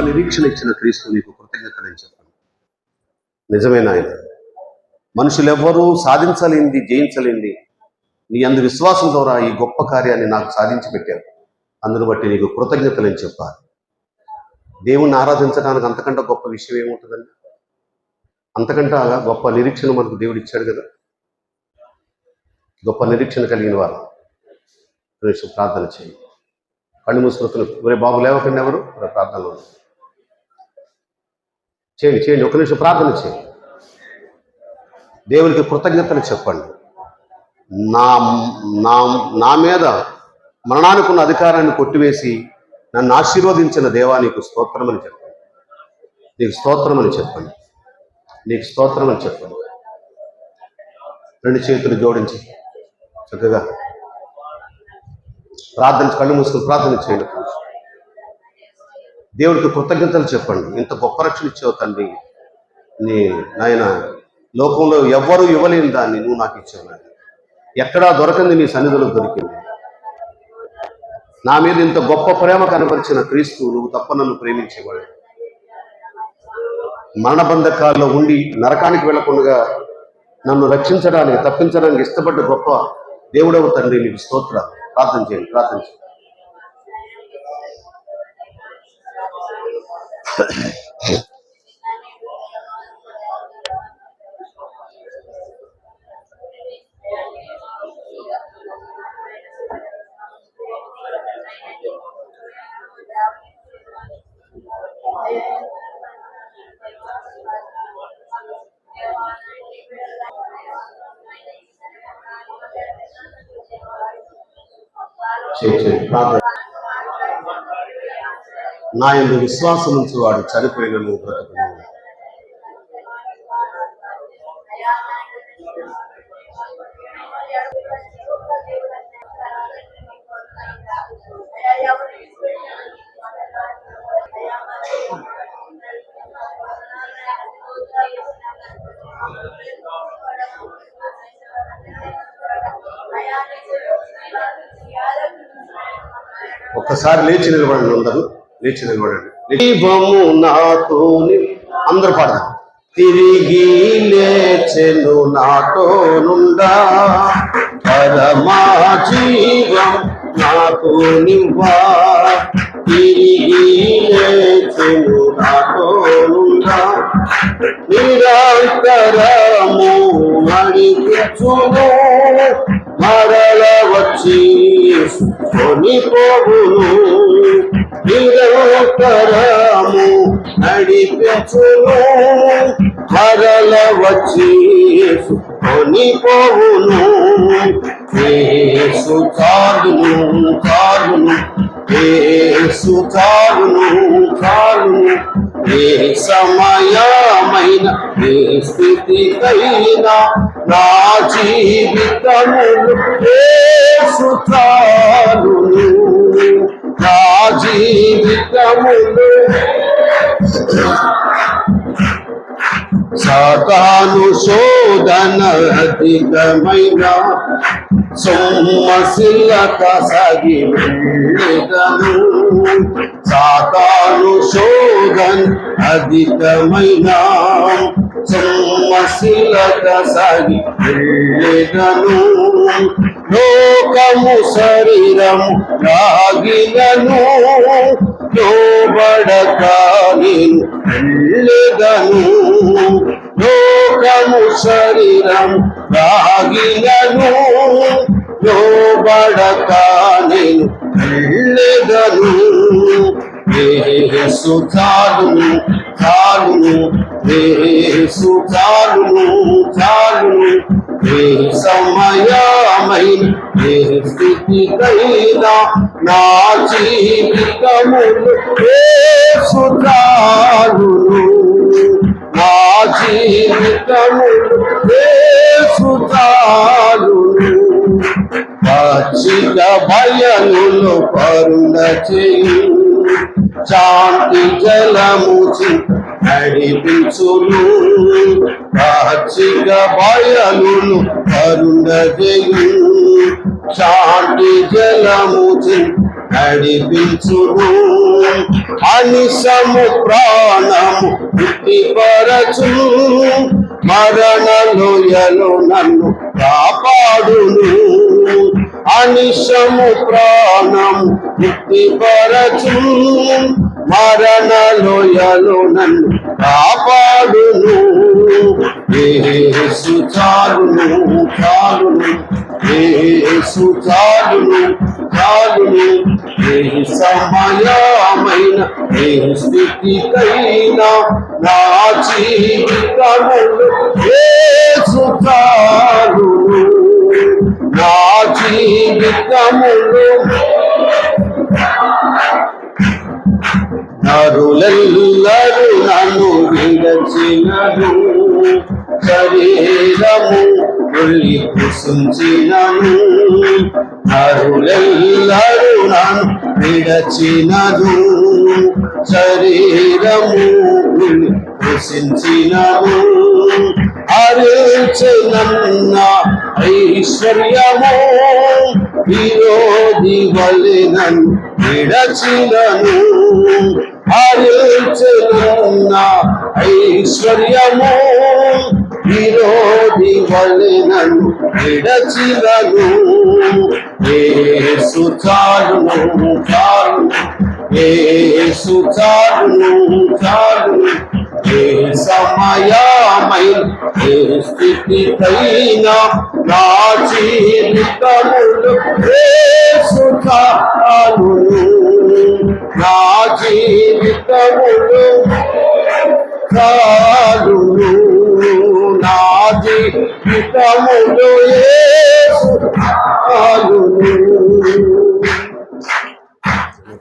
నిరీక్షణ ఇచ్చిన క్రీస్తు నీకు కృతజ్ఞతలని చెప్పండి నిజమే నాయన. మనుషులెవ్వరూ సాధించలేనిది జయించలేనిది నీ అందు విశ్వాసం ద్వారా ఈ గొప్ప కార్యాన్ని నాకు సాధించి పెట్టారు. అందును బట్టి నీకు కృతజ్ఞతలని చెప్పాలి. దేవుణ్ణి ఆరాధించడానికి అంతకంటే గొప్ప విషయం ఏముంటుందండి? అంతకంటే గొప్ప నిరీక్షణ మనకు దేవుడు ఇచ్చాడు కదా. గొప్ప నిరీక్షణ కలిగిన వారు. ప్రార్థన చేయండి. కళ్ళు మూసుకుని ఒరే బాబు లేవకండి ఎవరు? ప్రార్థనలో చేయండి చేయండి ఒక నిమిషం ప్రార్థన చేయండి దేవునికి కృతజ్ఞతలు చెప్పండి. నా నా నా మీద మరణానికి ఉన్న అధికారాన్ని కొట్టివేసి నన్ను ఆశీర్వదించిన దేవా నీకు స్తోత్రమని చెప్పండి. నీకు స్తోత్రమని చెప్పండి. నీకు స్తోత్రమని చెప్పండి. రెండు చేతులు జోడించి చక్కగా ప్రార్థన కళ్ళు మూసుకుని ప్రార్థన చేయండి. దేవుడికి కృతజ్ఞతలు చెప్పండి. ఇంత గొప్ప రక్షణ ఇచ్చావు తండ్రి. నీ నాయన లోకంలో ఎవ్వరూ ఇవ్వలేని దాన్ని నువ్వు నాకు ఇచ్చావు నాయన. ఎక్కడా దొరకంది నీ సన్నిధిలో దొరికింది. నా మీద ఇంత గొప్ప ప్రేమ కనపరిచిన క్రీస్తు నువ్వు తప్ప నన్ను ప్రేమించేవాడు. మరణబంధకాల్లో ఉండి నరకానికి వెళ్ళకుండా నన్ను రక్షించడానికి తప్పించడానికి ఇష్టపడ్డ గొప్ప దేవుడవు తండ్రి నీకు స్తోత్ర. ప్రార్థన చేయండి ప్రార్థన చేయండి. చేయి, ప్రార్థన. నా ఎందు విశ్వాసం నుంచి వాడు చనిపోయినను బ్రతుకును. ఒక్కసారి లేచి నిలబడండి అందరూ. లేచి నిలబడండి. దీపము నాతో అందరూ పాడదాం. తిరిగి లేచెను నాతో నుండా పరమా జీవం నాకు నివ్వా తిరిగి లేచెను నాతో నుండా నిరంతరము అడిగించును మరల వచ్చి కొనిపోవును నిరంతరము నడిపించును. మరల వచ్చి కొనిపోవును యేసు చాలును చాలును. యేసు చాలును చాలును. ఏ సమయా సమయమైన ఏ స్థితికైనా నా జీవితములు యేసు నా జీవితములు సాతాను శోధన అధికమైన సొమ్మశిల్లక సగి సాతాను శోధన అధికమైన సొమ్మశిల్లక సగి వెళ్ళెదను. లోకము శరీరము రాగినను లోబడక నేను వెళ్ళెదను. లోకము శరీరం రాగినను లోబడక నేను వెళ్ళెదను. యేసు చాలును చాలును యేసు చాలును చాలును ఏ సమయమై ఏ స్థితికైనా నా జీవితములు యేసు చాలును నా జీవితములు యేసు చాలును పచ్చిక బయలులో కరుణ చేయు శాంతి జలముచి నడిపించును. పచ్చిక బయలును అరుణజయు శాంతి జలముచి నడిపించును. అనిశము ప్రాణము వృత్తిపరచును మరణ లోయలో నన్ను కాపాడును. అనిశము ప్రాణం వృత్తిపరచును మరణ లోయలో నన్ను కాపాడును. యేసు చాలును చాలును. యేసు చాలును చాలును. ఏ సమయమైన ఏ స్థితికైనా నా జీవితములు ఏ చాలును. నా జీవితములు నరులెల్లరు నన్ను విడచినను శరీరము ఉల్లి కుసించినను నరులెల్లరు నన్ను విడచినను శరీరము ఉల్లి కుసించినను అరిచనన్న ఐశ్వర్యము విరోధి వలె నన్ను విడచినను. హరించనున్న ఐశ్వర్యము విరోధి వలె నన్ను విడచినను. ఏసు చాలును చాలును. ఏసు చాలును చాలును. ఏ సమయమై ఏ స్థితికైనా నా జీవితములు యేసు చాలును నా జీవితములు ఏ సుఖాలు?